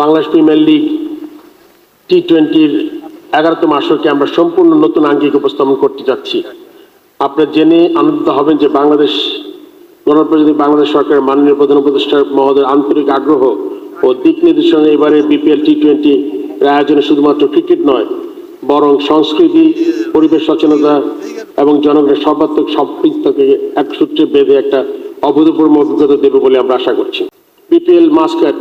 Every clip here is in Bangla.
বাংলাদেশ প্রিমিয়ার লিগ টি টোয়েন্টির এগারোতম আসরকে আমরা সম্পূর্ণ নতুন আঙ্গিক উপস্থাপন করতে যাচ্ছি। আপনারা জেনে আনন্দিত হবেন যে বাংলাদেশ গণপ্রজাতন্ত্রী বাংলাদেশ সরকারের মাননীয় প্রধান উপদেষ্টা মহোদয়ের আন্তরিক আগ্রহ ও দিক নির্দেশনা এবারে বিপিএল টি টোয়েন্টি আয়োজনে শুধুমাত্র ক্রিকেট নয়, বরং সংস্কৃতি, পরিবেশ সচেতনতা এবং জনগণের সর্বাত্মক সম্পৃক্তকে এক সূত্রে বেঁধে একটা অভূতপূর্ব অভিজ্ঞতা দেবে বলে আমরা আশা করছি। বিপিএল মাস্কাট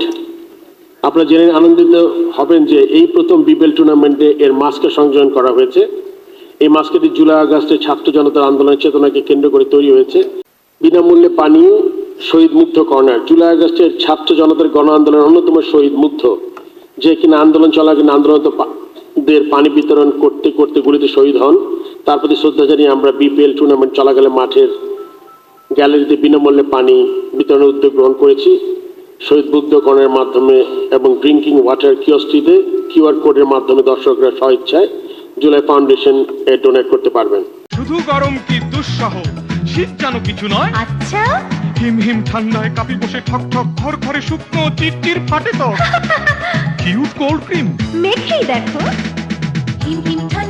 আপনারা জেনে আনন্দিত হবেন যে এই প্রথম বিপিএল টুর্নামেন্টে এর মাস্কে সংযোজন করা হয়েছে। এই মাস্কেটি জুলাই আগস্টে ছাত্র জনতার আন্দোলনের চেতনাকে কেন্দ্র করে তৈরি হয়েছে। বিনামূল্যে পানীয়, শহীদ মুগ্ধ কর্নার। জুলাই আগস্টের ছাত্র জনতার গণ আন্দোলনের অন্যতম শহীদ মুগ্ধ, যে কিনা আন্দোলন চলাকালীন আন্দোলনত পা- দের পানি বিতরণ করতে করতে গুলিতে শহীদ হন। তার প্রতি শ্রদ্ধা জানিয়ে আমরা বিপিএল টুর্নামেন্ট চলাকালে মাঠের গ্যালারিতে বিনামূল্যে পানি বিতরণের উদ্যোগ গ্রহণ করেছি। শহীদ বুদ্ধকরণের মাধ্যমে এবং ড্রিঙ্কিং ওয়াটার কিওসটিতে কিউআর কোডের মাধ্যমে দর্শকরা স্বইচ্ছায় জুলাই ফাউন্ডেশন এ ডোনেট করতে পারবেন। শুধু গরম কি দুঃসহ? শীত যেন কিছু নয়। আচ্ছা। হিম হিম ঠান্ডায় কাপি বসে ঠক ঠক খর খরে শুকনো চিরচির ফাটে তো কিউট কোল্ড ক্রিম মেখেই দেখো। হিম হিম ঠান্ডা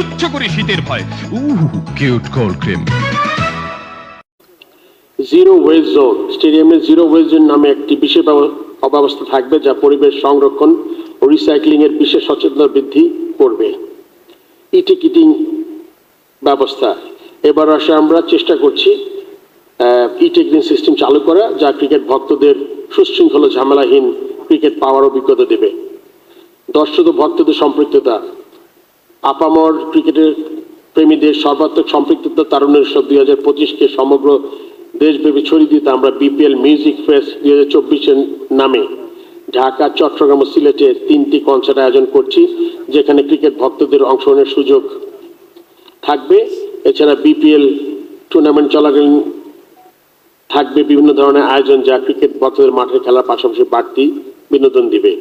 তুচ্ছ করে শীতের ভয়। উহ cute cold cream zero waste zone স্টেডিয়ামে জিরো ওয়েস্ট জোন নামে একটি বিশেষ অব্যবস্থা থাকবে যা পরিবেশ সংরক্ষণ ও বিশেষ সচেতনতা বৃদ্ধি করবে। ই টিকিটিং ব্যবস্থা। এবার আসে আমরা চেষ্টা করছি ই টিকিটিং সিস্টেম চালু করা, যা ক্রিকেট ভক্তদের সুশৃঙ্খল ঝামেলাহীন ক্রিকেট পাওয়ার অভিজ্ঞতা দেবে। দর্শক ভক্তদের সম্পৃক্ততা। আপামর ক্রিকেটের প্রেমীদের সর্বাত্মক সম্পৃক্ততা তারুণের উৎসব দুই হাজার পঁচিশকে সমগ্র দেশব্যাপী ছড়িয়ে দিতে আমরা বিপিএল মিউজিক ফেস্ট দুই হাজার চব্বিশের নামে ঢাকা, চট্টগ্রাম ও সিলেটে তিনটি কনসার্ট আয়োজন করছি, যেখানে ক্রিকেট ভক্তদের অংশগ্রহণের সুযোগ থাকবে। এছাড়া বিপিএল টুর্নামেন্ট চলাকালীন থাকবে বিভিন্ন ধরনের আয়োজন যা ক্রিকেট ভক্তদের মাঠে খেলার পাশাপাশি বাড়তি বিনোদন দিবে।